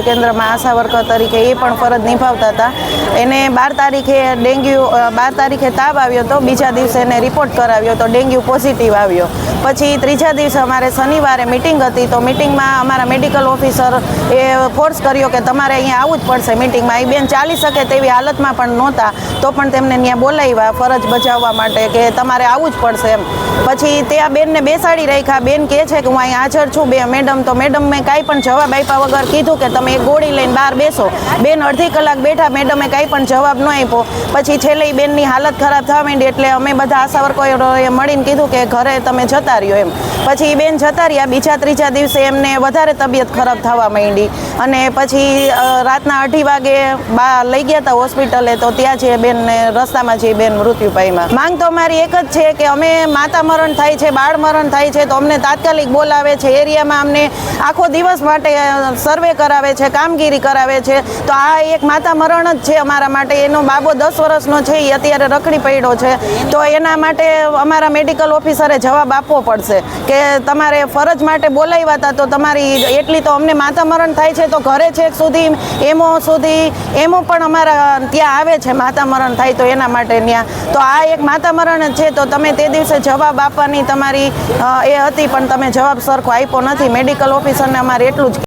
કેન્દ્રમાં આશા વર્કર તરીકે એ પણ ફરજ નિભાવતા હતા. એને બાર તારીખે ડેન્ગ્યુ બાર તારીખે તાવ આવ્યો તો બીજા દિવસે એને રિપોર્ટ કરાવ્યો તો ડેન્ગ્યુ પોઝિટિવ આવ્યો. પછી ત્રીજા દિવસે અમારે શનિવારે મિટિંગ હતી તો મિટિંગમાં અમારા મેડિકલ ઓફિસર એ ફોર્સ કર્યો કે તમારે અહીંયા આવવું જ પડશે મિટિંગમાં. એ બેન ચાલી શકે તેવી હાલતમાં પણ નહોતા, તો પણ તેમને ત્યાં બોલાવ્યા ફરજ બજાવવા માટે કે તમારે આવવું જ પડશે એમ. પછી તે આ બેનને બેસાડી રાખ્યા. બેન કહે છે કે હું અહીં હાજર છું બે મેડમ, તો મેડમ મેં કાંઈ પણ જવાબ આપ્યા વગર કીધું કે તમે એક ગોળી લઈને બહાર બેસો. બેન અડધી કલાક બેઠા, મેડમે કાંઈ પણ જવાબ ન આપ્યો. પછી છેલ્લે બેનની હાલત ખરાબ થવા માંડી એટલે અમે બધા આશા વર્કોએ મળીને કીધું કે ઘરે તમે જતા રહ્યો એમ. પછી એ બેન જતા રહ્યા, બીજા ત્રીજા દિવસે એમને વધારે તબિયત ખરાબ થવા માંડી. અને પછી રાતના અઢી વાગે બા લઈ ગયા હતા હોસ્પિટલે, તો ત્યાં જે બેનને, રસ્તામાં જે બેન મૃત્યુ પામ્યા માંગ તો અમારી એક જ છે કે અમે માતા મરણ થાય છે, બાળ મરણ થાય છે, તો અમને તાત્કાલિક બોલાવે છે. એરિયામાં અમને આખો દિવસ માટે સર્વે કરાવે છે, કામગીરી કરાવે છે. તો આ એક માતા મરણ જ છે અમારા માટે. એનો બાબો દસ વર્ષનો છે એ અત્યારે રખડી પડ્યો છે. તો એના માટે અમારા મેડિકલ ઓફિસરે જવાબ આપવો પડશે કે તમારે ફરજ માટે બોલાવ્યા હતા, તો તમારી એટલી તો અમને માતા મરણ થાય છે, તો ઘરે છેક સુધી, એમો સુધી, એમો પણ અમારા ત્યાં આવે છે, માતા મરણ થાય તો એના માટે ત્યાં. તો આ એક માતા મરણ જ છે, તો તમે તે દિવસે જવાબ આપવાની તમારી એ હતી, પણ તમે જવાબ સરખો આપ્યો નથી. મેડિકલ ઓફિસરને અમારે એટલું જ